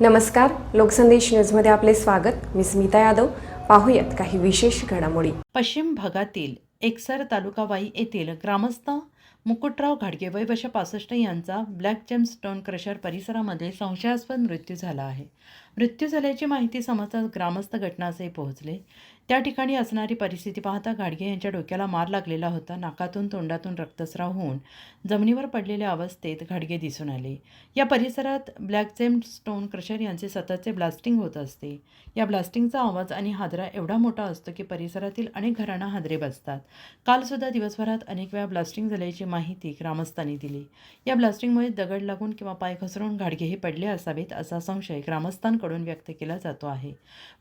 नमस्कार लोकसंदेश न्यूजमध्ये आपले स्वागत. मी स्मिता यादव. पाहूयात काही विशेष घडामोडी. पश्चिम भागातील एकसर तालुकावाई येथील ग्रामस्थ मुकुटराव घाडगे वय वर्ष पासष्ट यांचा ब्लॅक जेम स्टोन क्रशर परिसरामध्ये संशयास्पद मृत्यू झाला आहे. मृत्यू झाल्याची माहिती समजताच ग्रामस्थ घटनास्थळी पोहोचले. त्या ठिकाणी असणारी परिस्थिती पाहता घाडगे यांच्या डोक्याला मार लागलेला होता. नाकातून तोंडातून रक्तस्राव होऊन जमिनीवर पडलेल्या अवस्थेत घाडगे दिसून आले. या परिसरात ब्लॅक जेम स्टोन क्रशर यांचे सततचे ब्लास्टिंग होत असते. या ब्लास्टिंगचा आवाज आणि हादरा एवढा मोठा असतो की परिसरातील अनेक घरांना हादरे बसतात. कालसुद्धा दिवसभरात अनेक वेळा ब्लास्टिंग झाल्याची माहिती ग्रामस्थांनी दिली. या ब्लास्टिंगमुळे दगड लागून किंवा पाय घसरून घाडगे हे पडले असावेत असा संशय ग्रामस्थांकडून व्यक्त केला जातो आहे.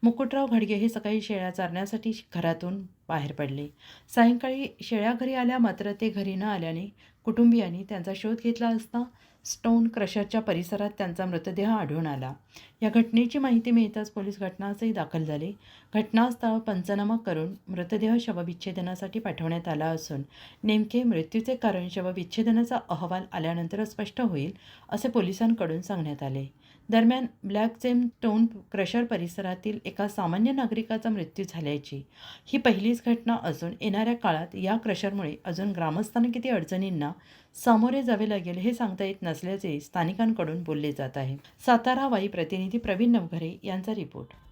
मुकुटराव घाडगे हे सकाळी शेळ्या चारण्यासाठी घरातून बाहेर पडले. सायंकाळी शेळ्या घरी आल्या मात्र ते घरी न आल्याने कुटुंबियांनी त्यांचा शोध घेतला असता स्टोन क्रशरच्या परिसरात त्यांचा मृतदेह आढळून आला. या घटनेची माहिती मिळताच पोलीस घटनास्थळी दाखल झाले. घटनास्थळ पंचनामा करून मृतदेह शवविच्छेदनासाठी पाठवण्यात आला असून नेमके मृत्यूचे कारण शवविच्छेदनाचा अहवाल आल्यानंतर स्पष्ट होईल असे पोलिसांकडून सांगण्यात आले. दरम्यान ब्लॅक जेम टोन क्रशर परिसरातील एका सामान्य नागरिकाचा मृत्यू झाल्याची ही पहिली पहिलीच घटना असून येणाऱ्या काळात या क्रशरमुळे अजून ग्रामस्थांना किती अडचणींना सामोरे जावे लागेल हे सांगता येत नसल्याचे स्थानिकांकडून बोलले जात आहे. सातारा वाई प्रतिनिधी प्रवीण नवघरे यांचा रिपोर्ट